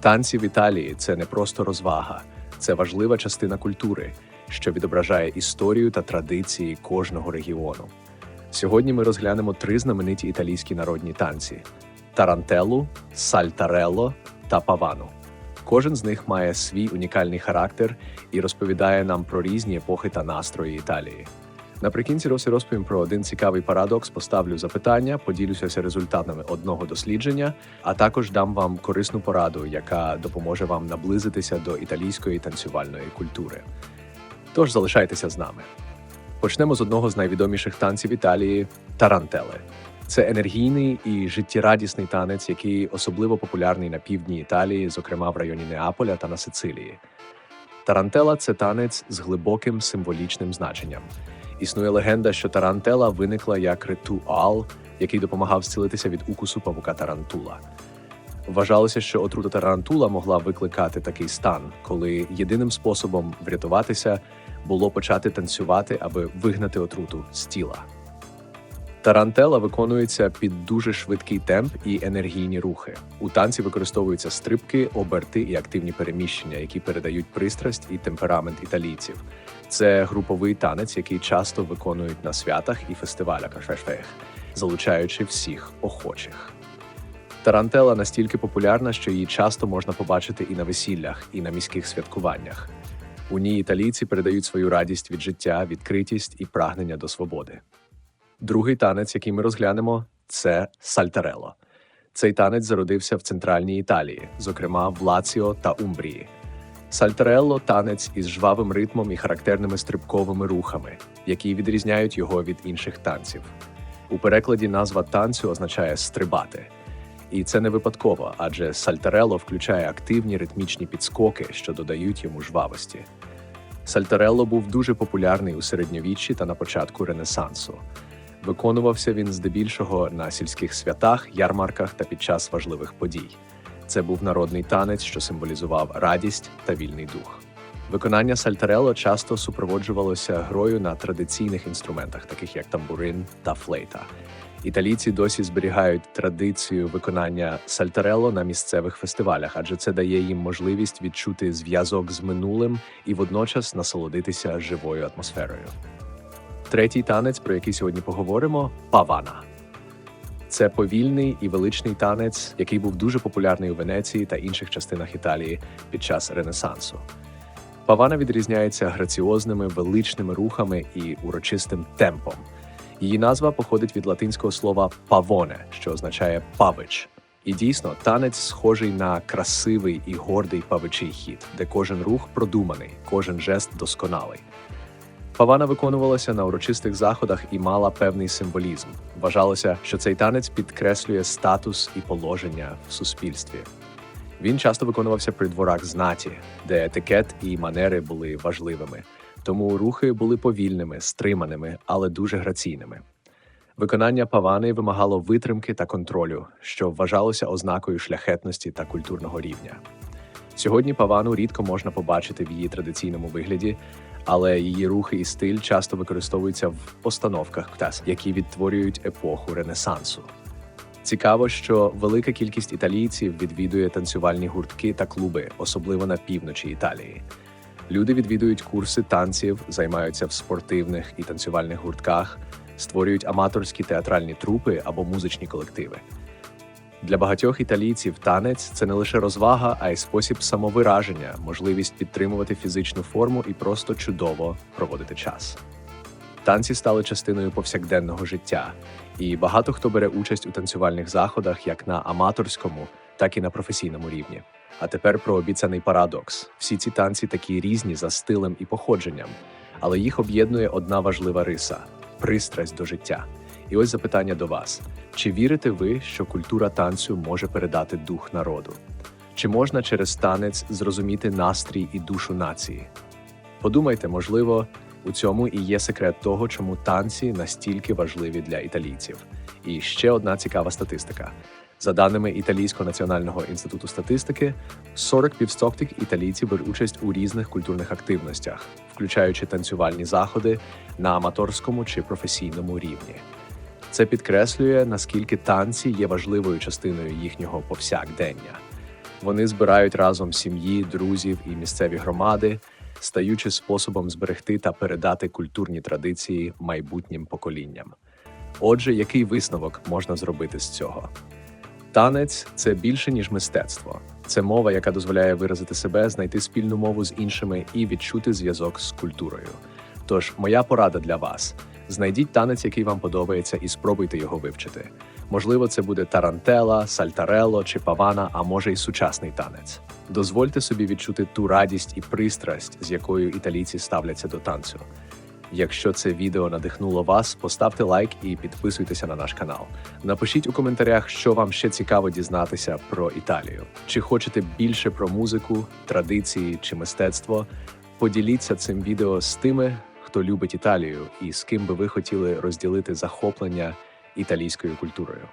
Танці в Італії це не просто розвага, це важлива частина культури, що відображає історію та традиції кожного регіону. Сьогодні ми розглянемо три знамениті італійські народні танці: тарантеллу, сальтарелло та павану. Кожен з них має свій унікальний характер і розповідає нам про різні епохи та настрої Італії. Наприкінці роси розповім про один цікавий парадокс, поставлю запитання, поділюся результатами одного дослідження, а також дам вам корисну пораду, яка допоможе вам наблизитися до італійської танцювальної культури. Тож залишайтеся з нами. Почнемо з одного з найвідоміших танців Італії тарантели. Це енергійний і життєрадісний танець, який особливо популярний на півдні Італії, зокрема в районі Неаполя та на Сицилії. Тарантела це танець з глибоким символічним значенням. Існує легенда, що тарантела виникла як ритуал, який допомагав зцілитися від укусу павука тарантула. Вважалося, що отрута тарантула могла викликати такий стан, коли єдиним способом врятуватися було почати танцювати, аби вигнати отруту з тіла. Тарантела виконується під дуже швидкий темп і енергійні рухи. У танці використовуються стрибки, оберти і активні переміщення, які передають пристрасть і темперамент італійців. Це груповий танець, який часто виконують на святах і фестивалях, залучаючи всіх охочих. Тарантела настільки популярна, що її часто можна побачити і на весіллях, і на міських святкуваннях. У ній італійці передають свою радість від життя, відкритість і прагнення до свободи. Другий танець, який ми розглянемо, це сальтарело. Цей танець зародився в центральній Італії, зокрема в Лаціо та Умбрії. Сальтарелло танець із жвавим ритмом і характерними стрибковими рухами, які відрізняють його від інших танців. У перекладі назва танцю означає стрибати. І це не випадково, адже сальтарело включає активні ритмічні підскоки, що додають йому жвавості. Сальтарелло був дуже популярний у середньовіччі та на початку Ренесансу. Виконувався він здебільшого на сільських святах, ярмарках та під час важливих подій. Це був народний танець, що символізував радість та вільний дух. Виконання сальтарело часто супроводжувалося грою на традиційних інструментах, таких як тамбурин та флейта. Італійці досі зберігають традицію виконання сальтарело на місцевих фестивалях, адже це дає їм можливість відчути зв'язок з минулим і водночас насолодитися живою атмосферою. Третій танець, про який сьогодні поговоримо павана. Це повільний і величний танець, який був дуже популярний у Венеції та інших частинах Італії під час Ренесансу. Павана відрізняється граціозними величними рухами і урочистим темпом. Її назва походить від латинського слова павоне, що означає павич. І дійсно, танець схожий на красивий і гордий павичий хід, де кожен рух продуманий, кожен жест досконалий. Павана виконувалася на урочистих заходах і мала певний символізм. Вважалося, що цей танець підкреслює статус і положення в суспільстві. Він часто виконувався при дворах знаті, де етикет і манери були важливими, тому рухи були повільними, стриманими, але дуже граційними. Виконання павани вимагало витримки та контролю, що вважалося ознакою шляхетності та культурного рівня. Сьогодні павану рідко можна побачити в її традиційному вигляді, але її рухи і стиль часто використовуються в постановках, які відтворюють епоху Ренесансу. Цікаво, що велика кількість італійців відвідує танцювальні гуртки та клуби, особливо на півночі Італії. Люди відвідують курси танців, займаються в спортивних і танцювальних гуртках, створюють аматорські театральні трупи або музичні колективи. Для багатьох італійців танець це не лише розвага, а й спосіб самовираження, можливість підтримувати фізичну форму і просто чудово проводити час. Танці стали частиною повсякденного життя, і багато хто бере участь у танцювальних заходах як на аматорському, так і на професійному рівні. А тепер про обіцяний парадокс: всі ці танці такі різні за стилем і походженням, але їх об'єднує одна важлива риса пристрасть до життя. І ось запитання до вас: чи вірите ви, що культура танцю може передати дух народу? Чи можна через танець зрозуміти настрій і душу нації? Подумайте, можливо, у цьому і є секрет того, чому танці настільки важливі для італійців. І ще одна цікава статистика. За даними Італійського національного інституту статистики, 40% італійців беруть участь у різних культурних активностях, включаючи танцювальні заходи на аматорському чи професійному рівні. Це підкреслює, наскільки танці є важливою частиною їхнього повсякдення. Вони збирають разом сім'ї, друзів і місцеві громади, стаючи способом зберегти та передати культурні традиції майбутнім поколінням. Отже, який висновок можна зробити з цього? Танець це більше ніж мистецтво. Це мова, яка дозволяє виразити себе, знайти спільну мову з іншими і відчути зв'язок з культурою. Тож, моя порада для вас: знайдіть танець, який вам подобається, і спробуйте його вивчити. Можливо, це буде тарантела, сальтарело чи павана, а може й сучасний танець. Дозвольте собі відчути ту радість і пристрасть, з якою італійці ставляться до танцю. Якщо це відео надихнуло вас, поставте лайк і підписуйтеся на наш канал. Напишіть у коментарях, що вам ще цікаво дізнатися про Італію. Чи хочете більше про музику, традиції чи мистецтво? Поділіться цим відео з тими, хто любить Італію, і з ким би ви хотіли розділити захоплення італійською культурою.